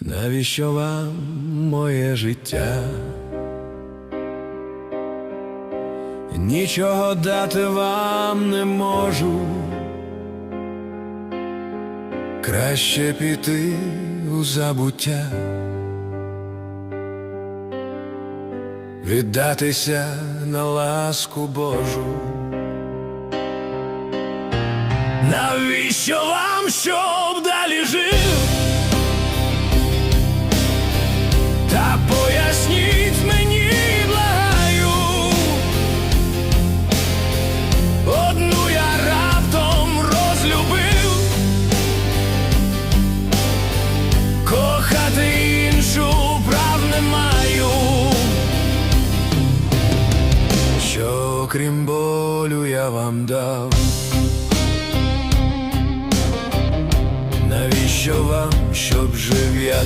Навіщо вам моє життя? Нічого дати вам не можу. Краще піти у забуття, віддатися на ласку Божу. Навіщо вам, щоб далі жив? Крім болю я вам дав. Навіщо вам, щоб жив я